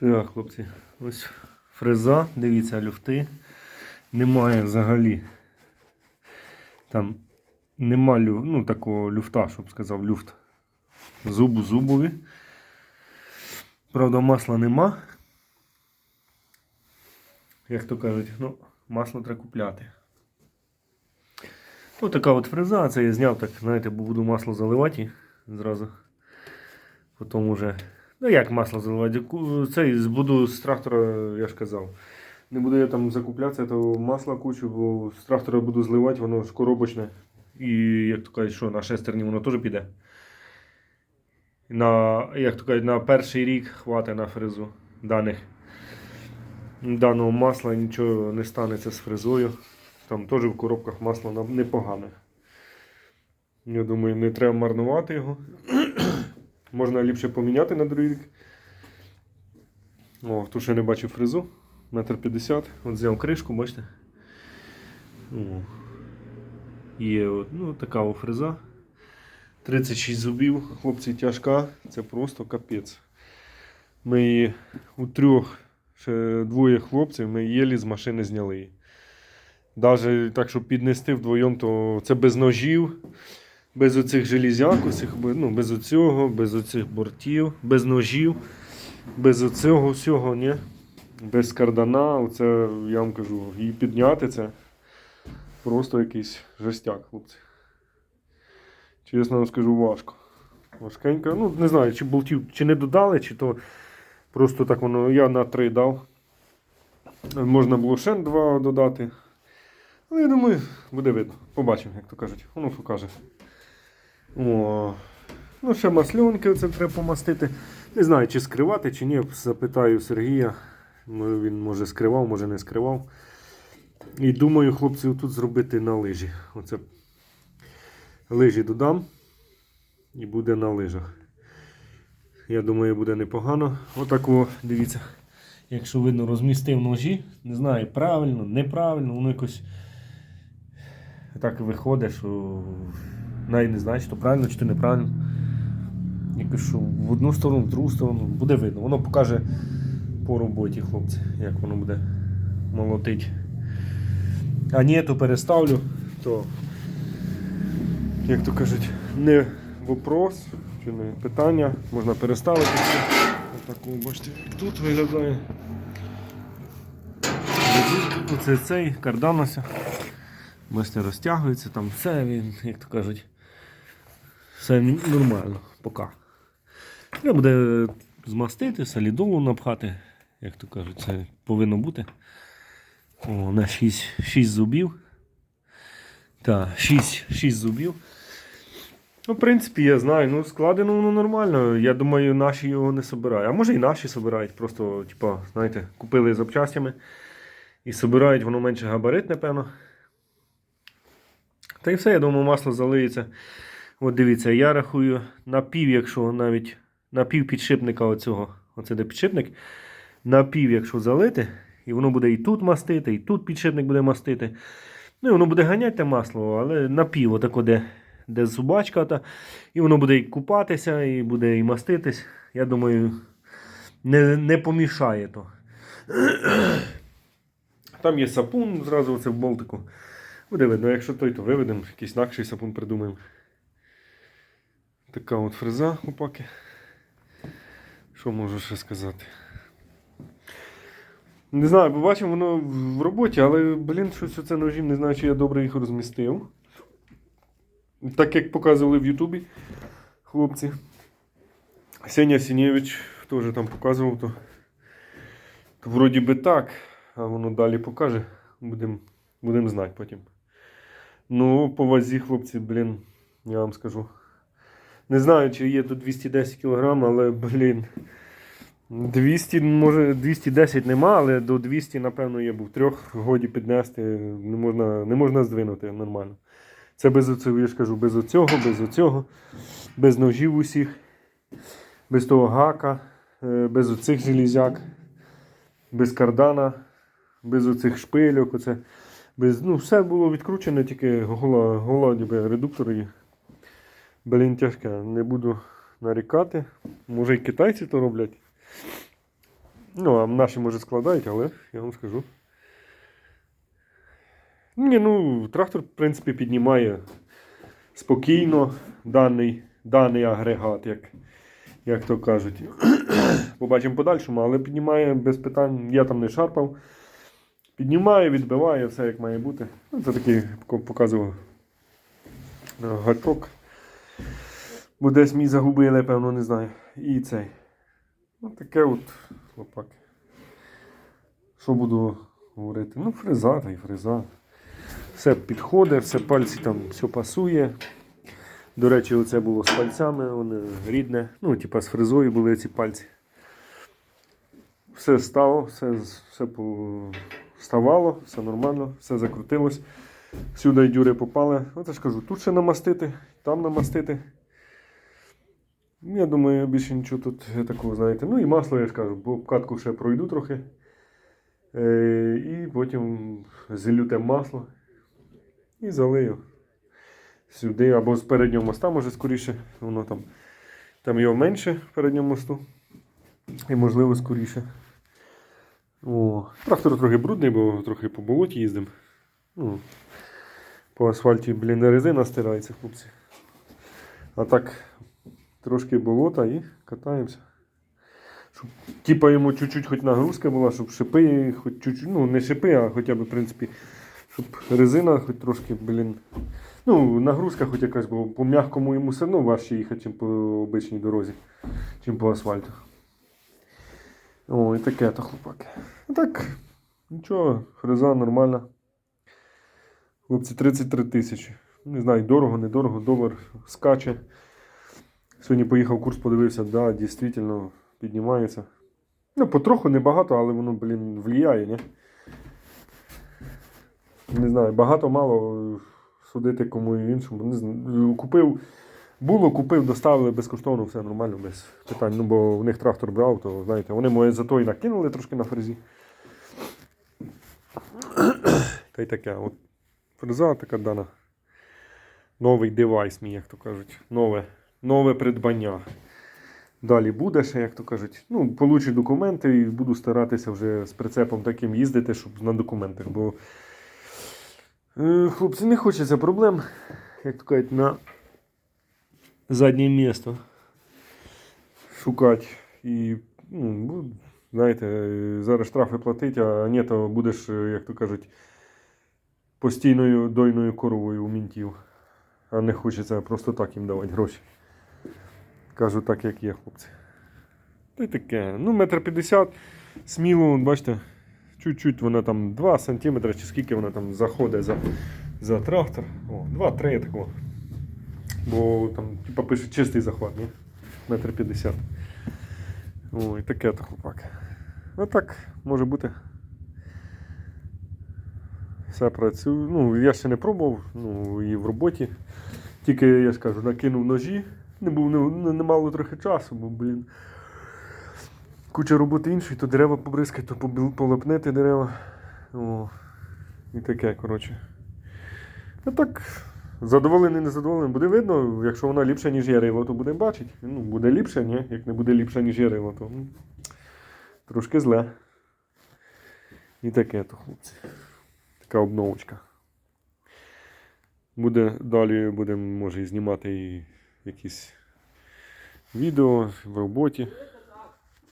Так, хлопці, ось фреза, дивіться, люфти. Немає взагалі. Там нема ну, такого люфта, щоб сказав, люфт. Зубу зубові. Правда, масла нема. Як то кажуть, ну, масло треба купляти. Ось така от фреза, це я зняв так, знаєте, бо буду масло заливати зразу. Потім уже. Ну як масло заливати? Цей буду з трактора, я ж казав. Не буду я там закуплятися, то масла кучу, бо з трактора буду зливати, воно ж коробочне. І як то кажуть, що на шестерні воно теж піде. На, як то кажуть, на перший рік хватить на фрезу даних. Даного масла нічого не станеться з фрезою. Там теж в коробках масло непогане. Я думаю, не треба марнувати його. Можна ліпше поміняти на другий рік. О, хто ще не бачив фрезу, метр п'ятдесят. От взяв кришку, бачите? О. Є от, ну, така о фреза. 36 зубів, хлопці, тяжка, це просто капець. Ми її у трьох, ще двоє хлопців, ми єлі з машини зняли. Навіть так, щоб піднести вдвоєм, то це без ножів, без оцих железяк, оцих, ну, без оцього, без оцих бортів, без ножів, без оцього всього, ні. Без кардана, оце я вам кажу, її підняти це просто якийсь жестяк, хлопці. Чесно вам скажу, важко. Важкенько. Ну, не знаю, чи болтів, чи не додали, чи то просто так воно. Я на 3 дав. Можна було ще два додати. Але я думаю, буде видно. Побачимо, як то кажуть. Воно покаже. О. Ну, ще масльонки це треба помастити. Не знаю, чи скривати, чи ні. Запитаю Сергія. Він може скривав, може не скривав. І думаю, хлопці, тут зробити на лижі. Оце лижі додам. І буде на лижах. Я думаю, буде непогано. Отако, дивіться. Якщо видно, розмістив ножі. Не знаю, правильно, неправильно, воно якось так виходить, що навіть не знаю, чи то правильно, чи то неправильно. Якось що в одну сторону, в другу сторону, буде видно. Воно покаже по роботі, хлопці, як воно буде молотить. А ні, то переставлю, то, як то кажуть, не вопрос, чи не питання, можна переставити все. Отаку, бачите, тут виглядає. Оце цей кардан ось. Бачите, розтягується, там все, він, як то кажуть, все нормально, поки. Треба буде змастити, солідолу напхати, як то кажуть, це повинно бути. О, на 6, 6 зубів. Так, 6, 6 зубів. Ну, в принципі, я знаю, ну складено воно нормально. Я думаю, наші його не собирають. А може і наші собирають. Просто, типа, знаєте, купили запчастями і собирають, воно менше габарит, напевно. Та й все, я думаю, масло залиється. От дивіться, я рахую на пів, якщо навіть на пів підшипника оцього, оце де підшипник, на пів, якщо залити, і воно буде і тут мастити, і тут підшипник буде мастити. Ну і воно буде ганяти масло, але на пів, отако, де, де зубачка, та, і воно буде і купатися, і буде і маститись. Я думаю, не, не помішає то. Там є сапун, зразу оце в болтику. Буде видно, якщо той, то виведемо, якийсь інакший сапун придумаємо. Така от фреза опаки. Що можу ще сказати? Не знаю, бо бачив воно в роботі, але, блін, щось оце ножів, не знаю, чи я добре їх розмістив. Так як показували в Ютубі хлопці. Сеня Сінєвич теж там показував, то вроді би так, а воно далі покаже. Будемо будем знати потім. Ну, по вазі, хлопці, блін, я вам скажу. Не знаю, чи є тут 210 кг, але, блін. 200, може 210 нема, але до 200, напевно, є. Був трьох годі піднести, не можна, не можна здвинути нормально. Це без оцього, я ж кажу, без оцього, без оцього, без ножів усіх, без того гака, е, без оцих железяк, без кардана, без оцих шпильок. Оце, без, ну, все було відкручено, тільки гола, гола ніби редуктор блін тяжке. Не буду нарікати. Може і китайці то роблять. Ну, а наші, може, складають, але я вам скажу. Ні, ну, трактор, в принципі, піднімає спокійно даний, даний агрегат, як, як то кажуть. Побачимо подальшому, але піднімає без питань. Я там не шарпав. Піднімає, відбиває, все як має бути. Ну, Це такий показував е, гачок. Бо десь мій загубили, певно, не знаю. І цей. Ну, таке от хлопак. Що буду говорити? Ну, фреза та й фреза. Все підходить, все пальці там все пасує. До речі, оце було з пальцями, вони рідне. Ну, типа з фрезою були ці пальці. Все стало, все, все ставало, все нормально, все закрутилось. Сюди дюри попали. Оце ж кажу, тут ще намастити, там намастити. Я думаю, більше нічого тут такого, знаєте. Ну і масло, я ж кажу, бо обкатку ще пройду трохи. Е, і потім зілю те масло і залию сюди. Або з переднього моста, може скоріше. Воно там, там його менше в передньому мосту. І можливо скоріше. О, трактор трохи брудний, бо трохи по болоті їздимо. Ну, по асфальті, блін, резина стирається, хлопці. А так, трошки болота і катаємося. Щоб, типа йому чуть-чуть хоч нагрузка була, щоб шипи, хоч чуть-чуть, ну не шипи, а хоча б, в принципі, щоб резина хоч трошки, блін. Ну, нагрузка хоч якась, бо по м'якому йому все одно важче їхати, ніж по обичній дорозі, чим по асфальту. О, і таке то хлопаки. Ну так, нічого, фреза нормальна. Хлопці, 33 тисячі. Не знаю, дорого, недорого, долар скаче. Сьогодні поїхав курс, подивився, да, дійсно піднімається. Ну, потроху небагато, але воно, блін, влияє, не? Не знаю, багато-мало судити кому іншому. Не знаю. Купив, було, купив, доставили безкоштовно, все нормально, без питань. Ну, бо в них трактор брав, то знаєте, вони моє зато і накинули трошки на фрезі. Та й таке. От фреза така дана. Новий девайс, мій, як то кажуть. Нове, нове придбання. Далі буде ще, як то кажуть. Ну, получу документи і буду старатися вже з прицепом таким їздити, щоб на документах. Бо е, хлопці не хочеться проблем, як то кажуть, на заднє місто шукати. І, ну, знаєте, е, зараз штрафи платить, а ні, то будеш, е, як то кажуть, постійною дойною коровою у мінтів. А не хочеться просто так їм давати гроші. Кажу так, як є, хлопці. Та й таке. Ну, метр п'ятдесят. Сміло, бачите, чуть-чуть вона там 2 см чи скільки вона там заходить за, за трактор. О, 2-3 такого. Бо там, типа, пише чистий захват, ні? Метр п'ятдесят. Ой, таке то хлопак. Ну так, може бути. Все працює. Ну, я ще не пробував, ну, і в роботі. Тільки, я ж кажу, накинув ножі. Не був не, не, мало трохи часу, бо, блін. Куча роботи іншої, то дерева побризкати, то полепнити дерева. О, і таке, коротше. А так, задоволений, не задоволений. Буде видно, якщо вона ліпша, ніж ярило, то будемо бачити. Ну, буде ліпше, ні? Як не буде ліпше, ніж ярило, то м, трошки зле. І таке то, хлопці. Така обновочка. Буде далі будемо, може, і знімати і якісь відео в роботі.